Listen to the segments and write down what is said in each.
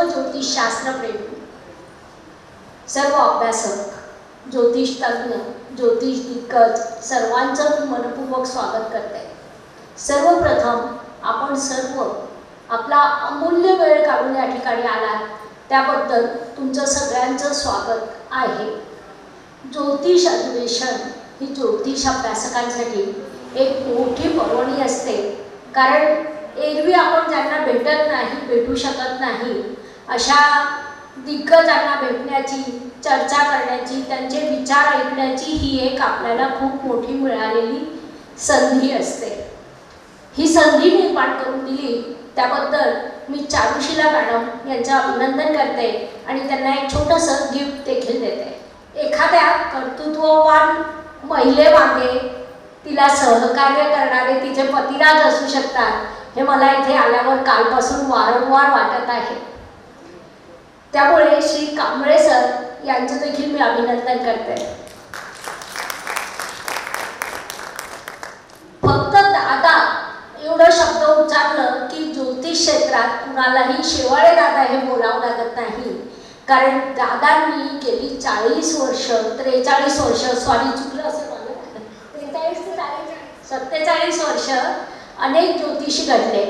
सर्व ज्योतिषशास्त्रप्रेमी सर्व अभ्यासक ज्योतिष तज्ज्ञ ज्योतिष दिग्गज सर्वांचं मी मनपूर्वक स्वागत करते. सर्वप्रथम आपण सर्व आपला अमूल्य वेळ काढून या ठिकाणी आलात. त्याबद्दल तुमचं सगळ्यांचं स्वागत आहे. ज्योतिष अधिवेशन ही ज्योतिष अभ्यासकांसाठी एक मोठी पर्वणी असते. कारण एरवी आपण ज्यांना भेटत नाही भेटू शकत नाही अशा दिग्गजांना भेटण्याची चर्चा करण्याची त्यांचे विचार ऐकण्याची ही एक आपल्याला खूप मोठी मिळालेली संधी असते. ही संधी निर्माण करून दिली त्याबद्दल मी चारुशिला मॅडम यांचं अभिनंदन करते आणि त्यांना एक छोटंसं गिफ्ट देखील देते. एखाद्या कर्तृत्ववान महिलेमागे तिला सहकार्य करणारे तिचे पतिराज असू शकतात हे मला इथे आल्यावर कालपासून वारंवार वाटत आहे. त्यामुळे श्री कांबळे सर यांचं देखील मी अभिनंदन करते. फक्त दादा एवढं शब्द उच्चारलं की ज्योतिष क्षेत्रात कुणालाही शेवाळे दादा हे बोलावं लागत नाही. कारण दादांनी गेली चाळीस वर्ष त्रेचाळीस वर्ष सॉरी चुकलं असं मला त्रेचाळीस सत्तेचाळीस वर्ष अनेक ज्योतिषी घडले.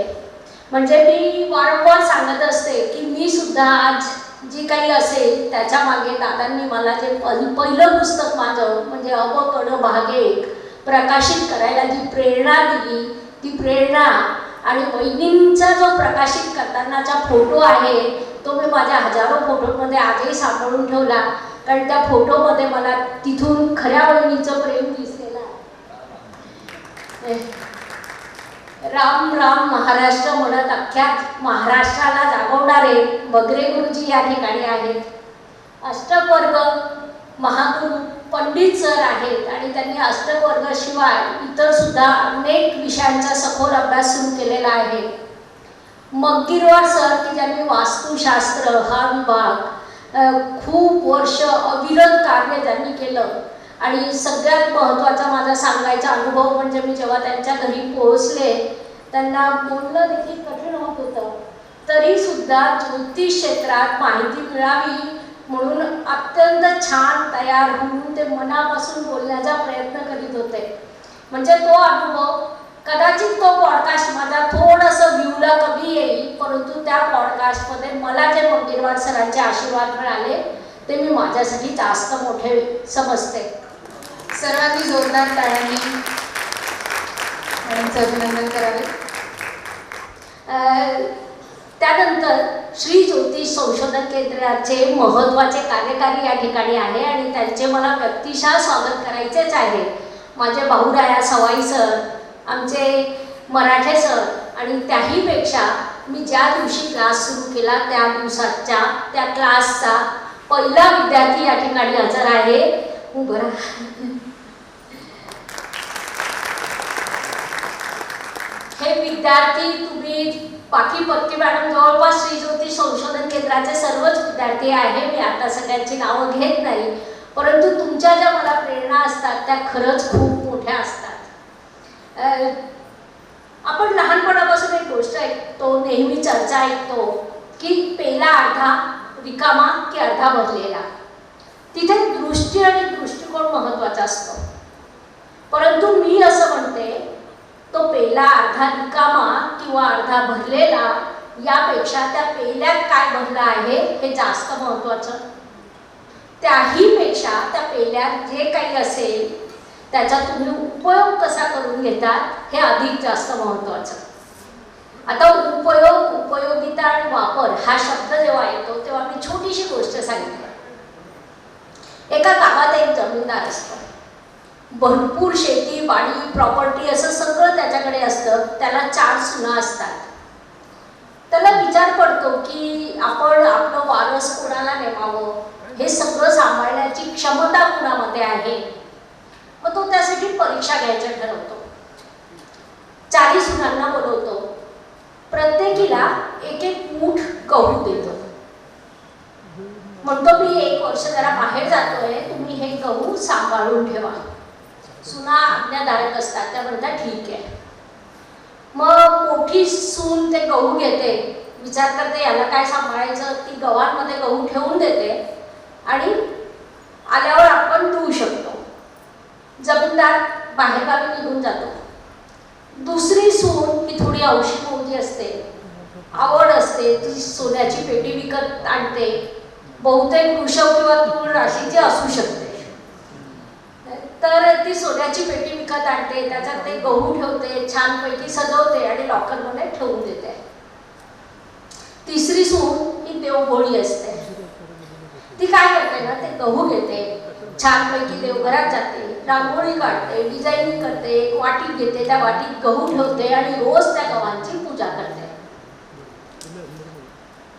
म्हणजे मी वारंवार सांगत असते की मी सुद्धा आज जी काही असेल त्याच्यामागे दादांनी मला जे पहिलं पुस्तक माझं म्हणजे अव भागे भाग एक प्रकाशित करायला जी प्रेरणा दिली ती प्रेरणा आणि वहिनींचा जो प्रकाशित करतानाचा फोटो आहे तो मी माझ्या हजारो फोटोमध्ये आजही सांभाळून ठेवला. कारण त्या फोटोमध्ये मला तिथून खऱ्या वहिनीचं प्रेम दिसलेलं आहे. राम राम महाराष्ट्र म्हणत अख्ख्या महाराष्ट्राला जागवणारे बगरे गुरुजी या ठिकाणी आहेत. अष्टवर्ग महागुरु पंडित सर आहेत आणि त्यांनी अष्टवर्ग शिवाय इतर सुद्धा अनेक विषयांचा सखोल अभ्यास सुरू केलेला आहे. मग्गिरवार सर की ज्यांनी वास्तुशास्त्र हा विभाग खूप वर्ष अविरत कार्य त्यांनी केलं. आणि सगळ्यात महत्त्वाचा माझा सांगायचा अनुभव म्हणजे मी जेव्हा त्यांच्या घरी पोहोचले त्यांना बोलणं देखील कठीण होत होतं. तरीसुद्धा ज्योतिष क्षेत्रात माहिती मिळावी म्हणून अत्यंत छान तयार होऊन ते मनापासून बोलण्याचा प्रयत्न करीत होते. म्हणजे तो अनुभव कदाचित तो पॉडकास्ट माझा थोडंसं व्ह्यूला कमी येईल परंतु त्या पॉडकास्टमध्ये मला जे मंदिरवार सरांचे आशीर्वाद मिळाले ते मी माझ्यासाठी जास्त मोठे समजते. सर्वांनी जोरदार टाळ्यांनी मॅडमचं अभिनंदन करावे. त्यानंतर श्री ज्योतिष संशोधन केंद्राचे महत्त्वाचे कार्यकारी या ठिकाणी आहे आणि त्यांचे मला व्यक्तिशः स्वागत करायचेच आहे. माझे भाऊराया सवाई सर आमचे मराठे सर आणि त्याहीपेक्षा मी ज्या दिवशी क्लास सुरू केला त्या दिवसाच्या त्या क्लासचा पहिला विद्यार्थी या ठिकाणी हजर आहे. उभं हे विद्यार्थी तुम्ही बाकी पत्ती मॅडम जवळपास श्री ज्योती संशोधन केंद्राचे सर्वच विद्यार्थी आहे. मी आता सगळ्यांची नावं घेत नाही. परंतु तुमच्या ज्या मला प्रेरणा असतात त्या खरंच खूप मोठ्या असतात. आपण लहानपणापासून एक गोष्ट ऐकतो नेहमी चर्चा ऐकतो की पेला अर्धा रिकामा की अर्धा भरलेला. तिथे दृष्टी आणि दृष्टिकोन महत्त्वाचा असतो. परंतु मी असं म्हणते तो पेला अर्धा रिकामा किंवा अर्धा भरलेला यापेक्षा त्या पेल्यात काय भरलं आहे हे जास्त महत्वाचं त्याहीपेक्षा त्या पेल्यात जे काही असेल त्याचा तुम्ही उपयोग कसा करून घेतात हे अधिक जास्त महत्वाचं आता उपयोग उपयोगिता आणि वापर हा शब्द जेव्हा येतो तेव्हा मी छोटीशी गोष्ट सांगितली. एका गावात एक जमीनदार असतो. भरपूर शेती वाडी प्रॉपर्टी असं सगळं त्याच्याकडे असतं. त्याला चार सुना असतात. त्याला विचार पडतो की आपण आपलं वारस कोणाला नेमावं? हे सगळं सांभाळण्याची क्षमता कुणामध्ये आहे? मग तो त्यासाठी परीक्षा घ्यायचं ठरवतो. चारी सुनांना बोलवतो. प्रत्येकीला एक एक मूठ गहू देतो. म्हणतो मी एक वर्ष जरा बाहेर जातोय तुम्ही हे गहू सांभाळून ठेवा. सुना आज्ञाधारक असतात. त्या म्हणतात ठीक आहे. मग मोठी सून ते गहू घेते. विचार करते याला काय सांभाळायचं? ती गव्हांमध्ये गहू ठेवून देते आणि आल्यावर आपण धुवू शकतो. जमीनदार बाहेरगावी निघून जातो. दुसरी सून ही थोडी औषध मोठी असते. आवड असते. ती सोन्याची पेटी विकत आणते. बहुतेक वृषभ किंवा तूळ राशीची असू शकते. तर ती सोन्याची पेटी विकत आणते त्याच्यात ते गहू ठेवते छानपैकी सजवते आणि लॉकरमध्ये ठेवून देते. तिसरी सून ही देवभोळी असते. ती काय करते ना ते गहू घेते छानपैकी देवघरात जाते रांगोळी काढते डिझाईनिंग करते एक वाटी घेते त्या वाटीत गहू ठेवते आणि रोज त्या गव्हांची पूजा करते.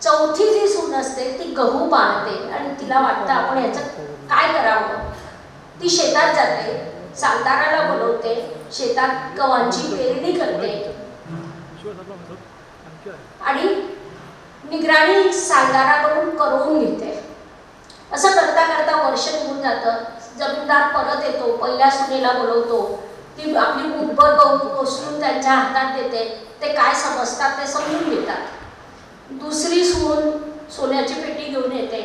चौथी जी सून असते ती गहू पाहते आणि तिला वाटतं आपण ह्याचं काय करावं? ती शेतात जाते साताराला बोलवते शेतात गव्हांची पेरणी करते. आणि निगराणी सालदाराकडून करवून घेते. असं करता करता वर्ष निघून जातं. जमीनदार परत येतो पहिल्या सुनेला बोलवतो. ती आपली मुठभर गहू कोसळून त्यांच्या हातात देते. ते काय समजतात ते समजून घेतात. दुसरी सून सोन्याची पेटी घेऊन येते.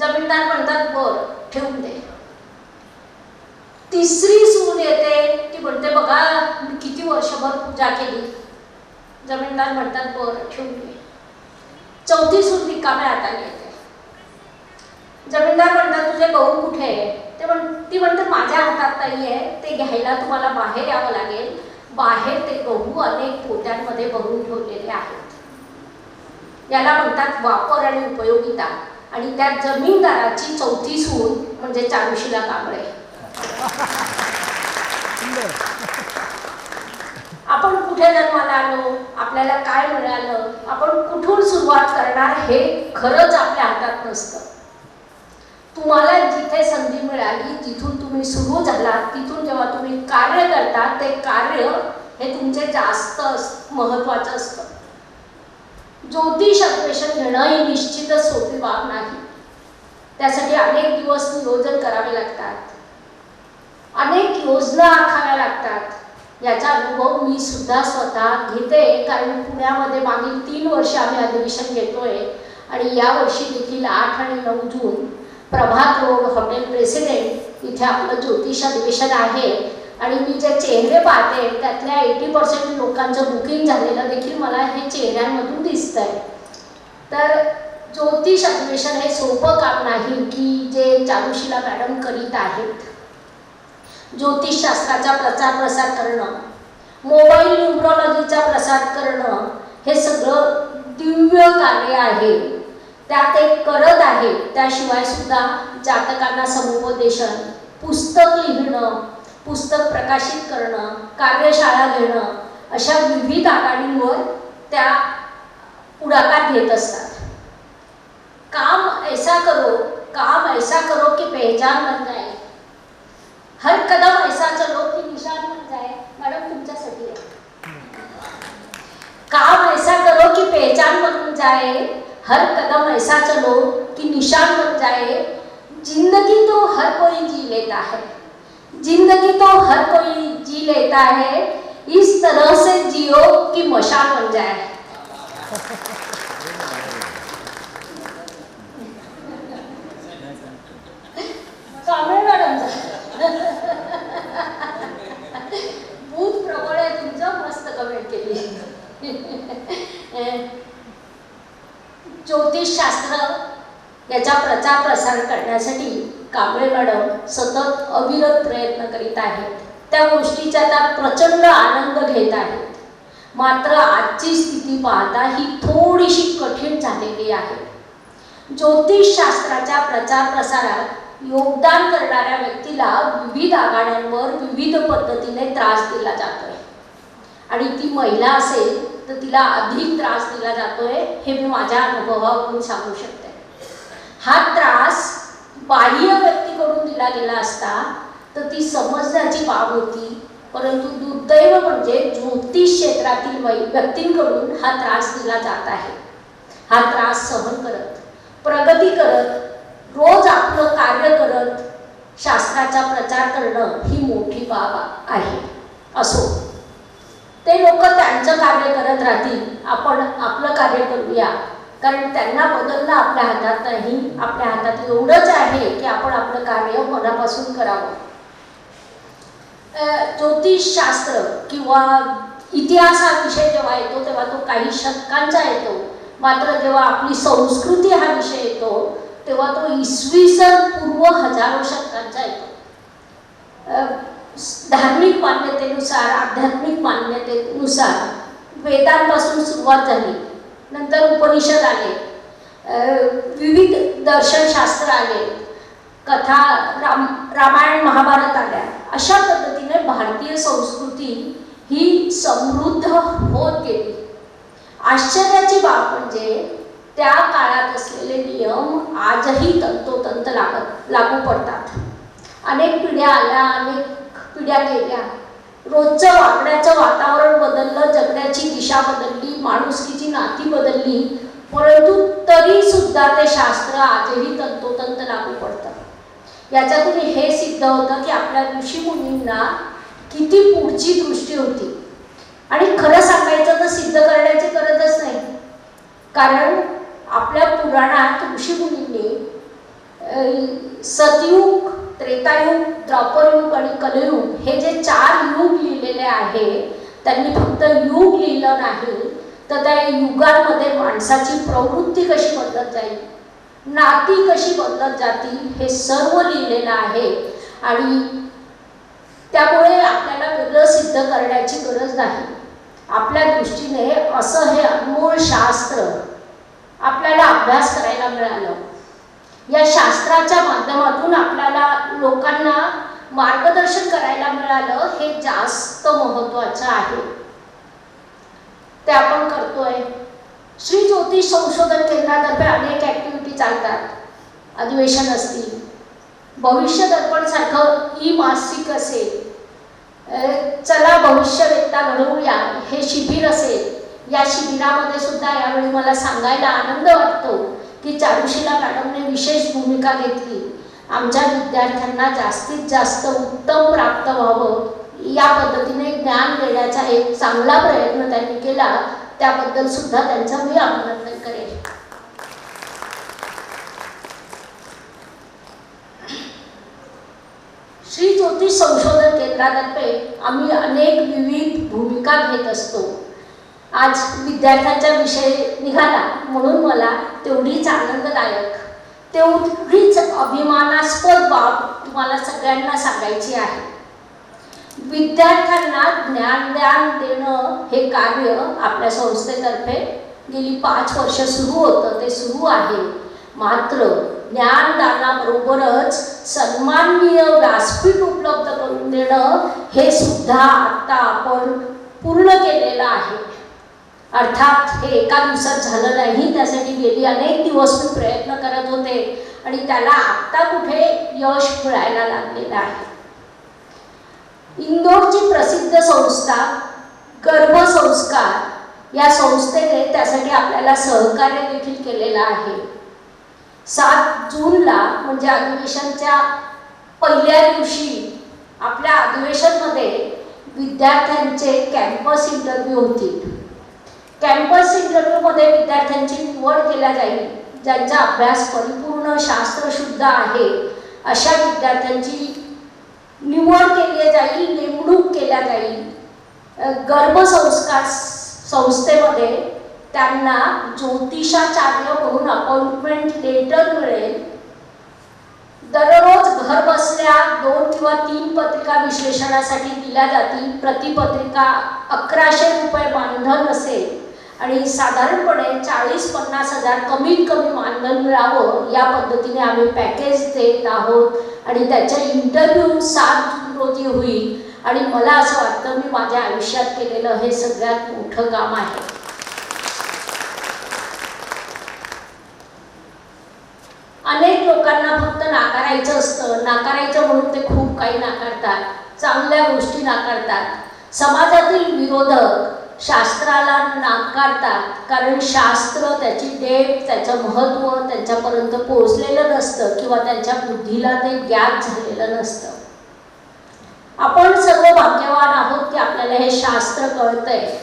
जमीनदार म्हणतात बर ठेवून दे. तिसरी सून येते ती म्हणते बघा मी किती वर्षभर पूजा केली. जमीनदार म्हणतात बर ठेवून चौथी सून रिकाम्या हाताने येते. जमीनदार म्हणतात तुझे गहू कुठे आहे? ते म्हण ती म्हणते माझ्या हातात नाही आहे ते घ्यायला तुम्हाला बाहेर यावं लागेल. बाहेर ते गहू अनेक पोत्यांमध्ये भरून ठेवलेले आहेत. याला म्हणतात वापर आणि उपयोगिता. आणि त्या जमीनदाराची चौथी सून म्हणजे चारुशीला कांबळे. आपण कुठे जन्माला आलो? आपल्याला काय मिळालं? आपण कुठून सुरुवात करणार हे खरंच आपल्या हातात नसतं. तुम्हाला जिथे संधी मिळाली जिथून तुम्ही सुरू झालात तिथून जेव्हा तुम्ही कार्य करता ते कार्य हे तुमचे जास्त अस- महत्वाचं असतं. ज्योतिष अन्वेषण घेणं ही निश्चितच सोपी बाब नाही. त्यासाठी अनेक दिवस नियोजन करावे लागतात. अनेक योजना आखाव्या लागतात. याचा अनुभव मी सुद्धा स्वतः घेते कारण पुण्यामध्ये मागील तीन वर्ष आम्ही अधिवेशन घेतोय आणि यावर्षी देखील आठ आणि नऊ जून प्रभात रोड हॉटेल प्रेसिडेंट इथे आपलं ज्योतिष अधिवेशन आहे. आणि मी जे चेहरे पाहते त्यातल्या एटी पर्सेंट लोकांचं बुकिंग झालेलं देखील मला हे चेहऱ्यांमधून दिसतंय. तर ज्योतिष अधिवेशन हे सोपं काम नाही की जे चारुशिला मॅडम करीत आहेत. ज्योतिषशास्त्राचा प्रचार प्रसार करणं मोबाईल न्यूमरॉलॉजीचा प्रसार करणं हे सगळं दिव्य कार्य आहे. त्या ते करत आहे. त्याशिवाय सुद्धा जातकांना समुपदेशन पुस्तक लिहिणं पुस्तक प्रकाशित करणं कार्यशाळा घेणं अशा विविध आघाडींवर त्या पुढाकार घेत असतात. काम ऐसा करो काम ऐसा करो की पहचान बन जाए हर कदम ऐसा चलो की निशान बन जाए। मॅडम, तुमच्यासाठी आहे. काम ऐसा करो कि पहचान बन जाए। हर कदम ऐसा चलो कि निशान बन जाए। ज़िंदगी तो हर कोई जी लेता है। ज़िंदगी तो हर कोई जी लेता है। इस तरह से जियो कि मशाल बन जाए। कांबळे मॅडमचा. भूत प्रबळ आहे तुमचं मस्त कमेंट केली. ज्योतिषशास्त्र याचा प्रचार प्रसार करण्यासाठी कांबळे मॅडम सतत अविरत प्रयत्न करीत आहेत. त्या गोष्टीचा त्या प्रचंड आनंद घेत आहेत. मात्र आजची स्थिती पाहता ही थोडीशी कठीण झालेली आहे. ज्योतिषशास्त्राच्या प्रचार प्रसारात योगदान करणाऱ्या व्यक्तीला विविध आघाड्यांवर विविध पद्धतीने त्रास दिला जातोय. आणि ती महिला असेल तर तिला अधिक त्रास दिला जातोय हे मी माझ्या अनुभवावरून सांगू शकते. हा त्रास बाह्य व्यक्तीकडून दिला गेला असता तर ती समजण्याची बाब होती. परंतु दुर्दैव म्हणजे ज्योतिष क्षेत्रातील व्यक्तींकडून हा त्रास दिला जात आहे. हा त्रास सहन करत प्रगती करत रोज आपलं कार्य करत शास्त्राचा प्रचार करणं ही मोठी बाब आहे. असो. ते लोक त्यांचं कार्य करत राहतील आपण आपलं कार्य करूया. कारण त्यांना बदलणं आपल्या हातात नाही. आपल्या हातात एवढंच आहे की आपण आपलं कार्य मनापासून करावं. ज्योतिषशास्त्र किंवा इतिहास हा विषय जेव्हा येतो तेव्हा तो काही शतकांचा येतो. मात्र जेव्हा आपली संस्कृती हा विषय येतो तेव्हा तो इसवी सन पूर्व हजारो शतकांचा येतो. धार्मिक मान्यतेनुसार आध्यात्मिक मान्यतेनुसार वेदांपासून सुरुवात झाली. नंतर उपनिषद आले. विविध दर्शनशास्त्र आले. कथा राम रामायण महाभारत आल्या. अशा पद्धतीने भारतीय संस्कृती ही समृद्ध होत गेली. आश्चर्याची बाब म्हणजे त्या काळात असलेले नियम आजही तंतोतंत लागत लागू पडतात. अनेक पिढ्या आल्या अनेक पिढ्या गेल्या. रोजचं वागण्याचं वातावरण बदललं जगण्याची दिशा बदलली माणुसकीची नाती बदलली परंतु तरी सुद्धा ते शास्त्र आजही तंतोतंत लागू पडतं. याच्यातून हे सिद्ध होतं की आपल्या ऋषीमुनींना किती पुढची दृष्टी होती. आणि खरं सांगायचं तर सिद्ध करण्याची गरजच नाही कारण आपल्या आठ ऋषीमुनींनी सतयुग त्रेतायुग द्वापरयुग आणि कलयुग हे जे चार युग लिहिलेले आहे त्यांनी फक्त युग लिहिलं नाही तर त्या युगांमध्ये माणसाची प्रवृत्ती कशी बदलत जाईल नाती कशी बदलत जातील हे सर्व लिहिलेलं आहे. आणि त्यामुळे आपल्याला वेगळं सिद्ध करण्याची गरज नाही. आपल्या दृष्टीने असं हे अनमोल शास्त्र आपल्याला अभ्यास करायला मिळालं या शास्त्राच्या माध्यमातून आपल्याला लोकांना मार्गदर्शन करायला मिळालं हे जास्त महत्वाचं आहे. ते आपण करतोय. श्री ज्योतिष संशोधन केंद्रातर्फे अनेक ऍक्टिव्हिटी चालतात. अधिवेशन असतील. भविष्य दर्पण सारखं ई मासिक असेल चला भविष्यवेत्ता घडवूया हे शिबिर असेल. या शिबिरामध्ये सुद्धा यावेळी मला सांगायला आनंद वाटतो. की चारुशिला मॅडमने विशेष भूमिका घेतली. आमच्या विद्यार्थ्यांना जास्तीत जास्त उत्तम प्राप्त व्हावं या पद्धतीने ज्ञान देण्याचा एक चांगला प्रयत्न त्यांनी केला त्याबद्दल सुद्धा त्यांचं मी अभिनंदन करेन. श्री ज्योतिष संशोधन केंद्रातर्फे आम्ही अनेक विविध भूमिका घेत असतो. आज विद्यार्थ्यांचा विषय निघाला. म्हणून मला तेवढीच आनंददायक तेवढीच अभिमानास्पद बाब तुम्हाला सगळ्यांना सांगायची आहे. विद्यार्थ्यांना ज्ञानदान देणं हे कार्य आपल्या संस्थेतर्फे गेली पाच वर्ष सुरू होतं ते सुरू आहे. मात्र ज्ञानदानाबरोबरच सन्माननीय व्यासपीठ उपलब्ध करून देणं हे सुद्धा आता आपण पूर्ण केलेलं आहे. अर्थात हे एका दिवसात झालं नाही त्यासाठी गेली अनेक दिवस मी प्रयत्न करत होते आणि त्याला आत्ता कुठे यश मिळायला लागलेलं आहे. इंदोरची प्रसिद्ध संस्था गर्भसंस्कार या संस्थेने त्यासाठी आपल्याला सहकार्य देखील केलेलं आहे. सात जूनला म्हणजे अधिवेशनच्या पहिल्या दिवशी आपल्या अधिवेशनमध्ये विद्यार्थ्यांचे कॅम्पस इंटरव्ह्यू होतील. कॅम्पस इंटरव्ह्यूमध्ये विद्यार्थ्यांची निवड केल्या जाईल. ज्यांचा अभ्यास परिपूर्ण शास्त्रशुद्ध आहे अशा विद्यार्थ्यांची निवड केली जाईल नेमणूक केल्या जाईल. गर्भसंस्कार संस्थेमध्ये त्यांना ज्योतिषाचार्य म्हणून अपॉइंटमेंट लेटर मिळेल. दररोज घर बसल्या दोन किंवा तीन पत्रिका विश्लेषणासाठी दिल्या जातील. प्रतिपत्रिका अकराशे रुपये मानधन असेल. आणि साधारणपणे चाळीस पन्नास हजार कमीत कमी मानधन मिळावं या पद्धतीने आम्ही पॅकेज देत आहोत. आणि त्याच्या इंटरव्ह्यू सात जून रोजी होईल. आणि मला असं वाटतं मी माझ्या आयुष्यात केलेलं हे सगळ्यात मोठं काम आहे. अनेक लोकांना फक्त नाकारायचं असतं. नाकारायचं म्हणून ते खूप काही नाकारतात. चांगल्या गोष्टी नाकारतात. समाजातील विरोधक शास्त्राला नाकारतात कारण शास्त्र त्याची डेप त्याचं महत्त्व त्यांच्यापर्यंत पोहोचलेलं नसतं किंवा त्यांच्या बुद्धीला ते ज्ञात झालेलं नसतं. आपण सर्व भाग्यवान आहोत की आपल्याला हे शास्त्र कळतंय.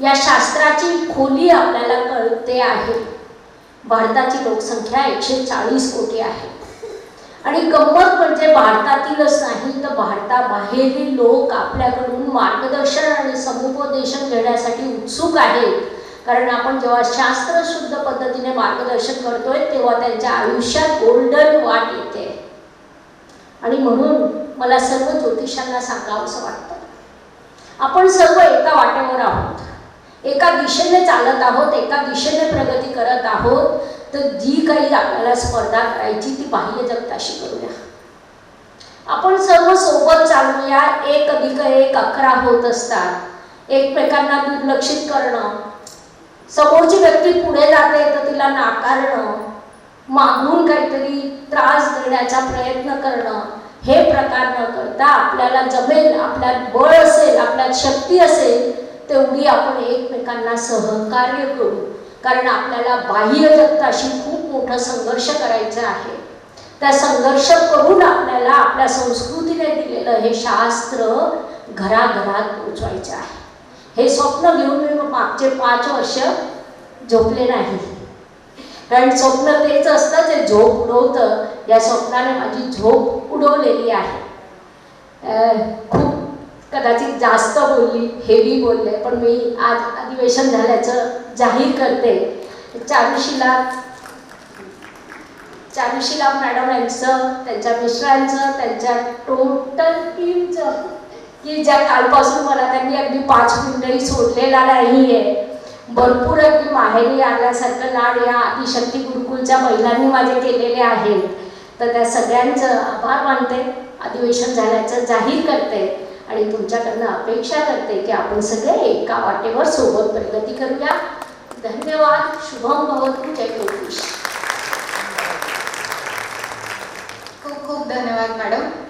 या शास्त्राची खोली आपल्याला कळते आहे. भारताची लोकसंख्या एकशे चाळीस कोटी आहे. आणि गंमत म्हणजे भारतातीलच नाही तर भारताबाहेरील लोक आपल्याकडून मार्गदर्शन आणि समुपदेशन घेण्यासाठी उत्सुक आहेत. कारण आपण जेव्हा शास्त्रशुद्ध पद्धतीने मार्गदर्शन करतोय तेव्हा त्यांच्या आयुष्यात गोल्डन वाट येते. आणि म्हणून मला सर्व ज्योतिषांना सांगावंसं वाटतं. आपण सर्व एका वाटेवर आहोत. एका दिशेने चालत आहोत एका दिशेने प्रगती करत आहोत तर जी काही आपल्याला स्पर्धा करायची ती बाह्य जगताशी करूया. आपण सर्व सोबत चालूया एक अधिक एक अकरा होत असतात. एकमेकांना दुर्लक्षित करणं. समोरची व्यक्ती पुढे जाते तर तिला नाकारणं. मागून काहीतरी त्रास देण्याचा प्रयत्न करणं. हे प्रकार न करता आपल्याला जमेल आपल्यात बळ असेल आपल्यात शक्ती असेल तेवढी आपण एकमेकांना सहकार्य करू. कारण आपल्याला बाह्य जगताशी खूप मोठा संघर्ष करायचा आहे. त्या संघर्ष करून आपल्याला आपल्या संस्कृतीने दिलेलं हे शास्त्र घराघरात पोचवायचं आहे. हे स्वप्न घेऊन मी मागचे पाच वर्ष झोपले नाही. कारण स्वप्न तेच असतं जे झोप उडवतं. या स्वप्नाने माझी झोप उडवलेली आहे. खूप कदाचित जास्त बोलली हेवी बोलले पण मी आज अधिवेशन झाल्याचं जाहीर करते. चारुशीला चारुशीला मॅडम यांचं त्यांच्या मिस्टरांचं त्यांच्या टोटल टीमचं की ज्या कालपासून मला त्यांनी अगदी पाच मिनिटंही सोडलेला नाही आहे भरपूर अगदी माहेरी आल्यासारखं लाड या अतिशक्ती गुरुकुलच्या महिलांनी माझे केलेले आहेत. तर त्या सगळ्यांचं आभार मानते अधिवेशन झाल्याचं जाहीर करते. आणि तुमच्याकडनं अपेक्षा करते की आपण सगळे एका वाटेवर सोबत प्रगती करूया. धन्यवाद. शुभम भवतु जय ज्योतिष. खूप खूप धन्यवाद मॅडम.